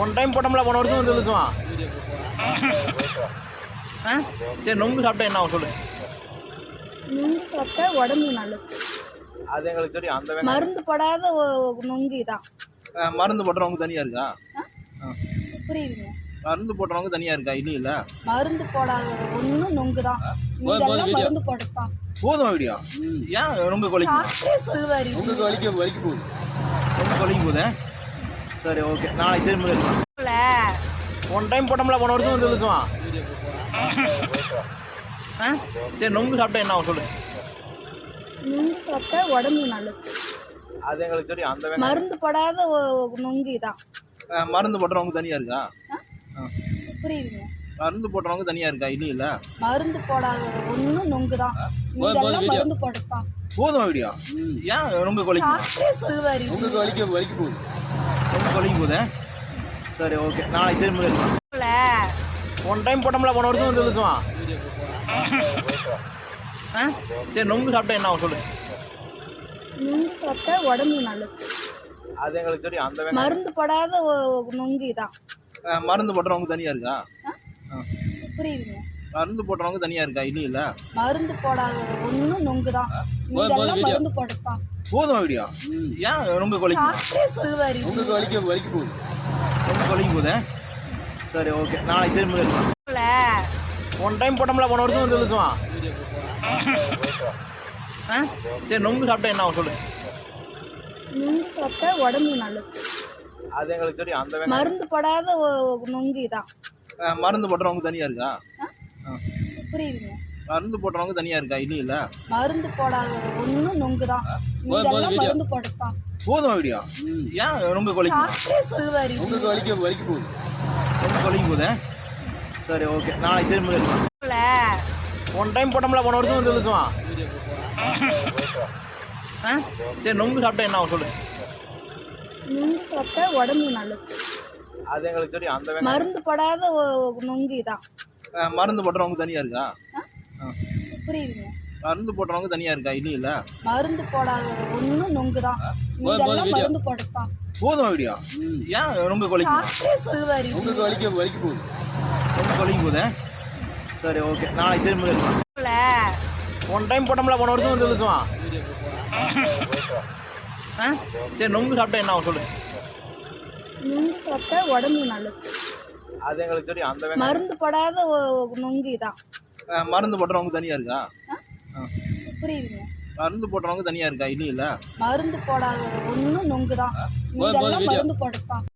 One time போட்டோம்ல போன வருஷம் வந்து ஆ? சரி நொங்கு சாப்பிட்டா என்ன சொல்லு. நுங்கு சாப்பிட்டா உடம்பு நல்லது. அது எங்களுக்கு தெரியும். அந்த மருந்து போடாத நுங்கு தான் மருந்து போட்டுறவங்க தனியாக இருக்கா. புரியுதுங்க. மருந்து போட்டுறவங்க தனியாக இருக்கா? இல்லையும் இல்லை? மருந்து போடாத ஒண்ணு நுங்கு தான். மருந்து போடத்தான். போதும் வீடியோ? ஏன் நொங்கு கொலைக்கு சொல்லுவாரு. உங்களுக்கு வலிக்க வலிக்க போகுது. நொங்கு கொலைக்கு போதே சரி ஓகே நாளைக்கு திரும்ப ஒன் டைம் போட்டோம்ல போன வருஷம் வந்து வருஷம் ஆ? சரி நொங்கு சாப்பிட்டா என்ன ஆகும் சொல்லு. நுங்கு சாப்பிட்டா உடம்பு நல்லது. அது எங்களுக்கு தெரியும். அந்த வேணா மருந்து போடாத நுங்கு தான் மருந்து போட்டுறவங்க தனியாக இருக்கா. புரியுதுங்க. மருந்து போட்டுறவங்க தனியாக இருக்கா? இல்லையும் இல்லை. மருந்து போடாத ஒண்ணு நுங்கு தான். மருந்து போடத்தான் போதும் வீடியோ? ஏன் நொங்கு கொலைக்கு சொல்லுவாரு. உங்களுக்கு வலிக்க வலிக்க போகுது. நொங்கு கொலைக்கு போதே சரி ஓகே நாளைக்கு திரும்ப ஒன் டைம் போட்டோம்ல போன வருஷம் வந்து வருஷம் ஆ? சரி நொங்கு சாப்பிட்டா என்ன சொல்லு. நுங்கு சாப்பிட்டா உடம்பு நல்லது. அது எங்களுக்கு தெரியும். அந்த மருந்து போடாத நுங்கு தான் மருந்து போட்டுறவங்க தனியாக இருக்கா. புரியுதுங்க. மருந்து போட்டுறவங்க தனியாக இருக்கா? இல்லையும் இல்லை மருந்து போடாத ஒண்ணு நுங்கு தான் இதெல்லாம் மருந்து போடத்தான் போதும் வீடியோ? ஏன் நொங்கு கொலைக்கு டாக்டரே சொல்லுவாரு. உங்களுக்கு வலிக்க வலிக்க போகுது. நொங்கு கொலைக்கு போதே சரி ஓகே. நாளைக்கு திரும்ப ஒன் டைம் போட்டோம்ல போன வருஷம் வந்து வருஷம் ஆ? சரி நொங்கு சாப்பிட்டா என்ன சொல்லு. நுங்கு சாப்பிட்டா உடம்பு நல்லது. அது எங்களுக்கு தெரியும். அந்த மருந்து போடாத நுங்கு தான் மருந்து போட்டுறவங்க தனியாக இருக்கா. புரியுதுங்க. மருந்து போட்டுறவங்க தனியாக இருக்கா? இல்லையும் இல்லை. மருந்து போடாத ஒண்ணு நுங்கு தான் இதெல்லாம் மருந்து போடத்தான். போதும் வீடியோ? ஏன் நொங்கு கொலைக்கு டாக்டரே சொல்லுவாரு. உங்களுக்கு வலிக்க வலிக்க போகுது. நொங்கு கொலைக்கு போதே சரி ஓகே. நாளைக்கு திரும்ப இருக்கலாம் ஒன் டைம் போட்டோம்ல போன வருஷம் வந்து வருஷம் ஆ? சரி நொங்கு சாப்பிட்டா என்ன ஆகும்? சொல்லு. நுங்கு சாப்பிட்டா உடம்பு நல்லது. அது எங்களுக்கு தெரியும். அந்த மருந்து போடாத நுங்கு தான் மருந்து போட்டுறவங்க தனியாக இருக்கா. புரியுதுங்க. மருந்து போட்டுறவங்க தனியாக இருக்கா? இல்லையும் இல்லை மருந்து போடாத ஒண்ணு நுங்கு தான் மருந்து போடத்தான் போதும் வீடியோ? ஏன் நொங்கு கொலைக்கு சொல்லுவாரு. உங்களுக்கு வலிக்க வலிக்க போகுது. நொங்கு கொலைக்கு போதே சரி ஓகே. நாளைக்கு திரும்ப ஒன் டைம் போட்டோம்ல போன வருஷம் வந்து வருஷம் ஆ? சரி நொங்கு சாப்பிட்டா என்ன ஆகும்? சொல்லு. நுங்கு சாப்பிட்டா உடம்பு நல்லது. அது எங்களுக்கு தெரியும். அந்த மருந்து போடாத நுங்கு தான் மருந்து போட்டுறவங்க தனியாக இருக்கா. புரியுதுங்க. மருந்து போட்டுறவங்க தனியாக இருக்கா? இல்லையும் இல்லை மருந்து போடாத ஒண்ணு நுங்கு தான். இதெல்லாம் மருந்து போடத்தான்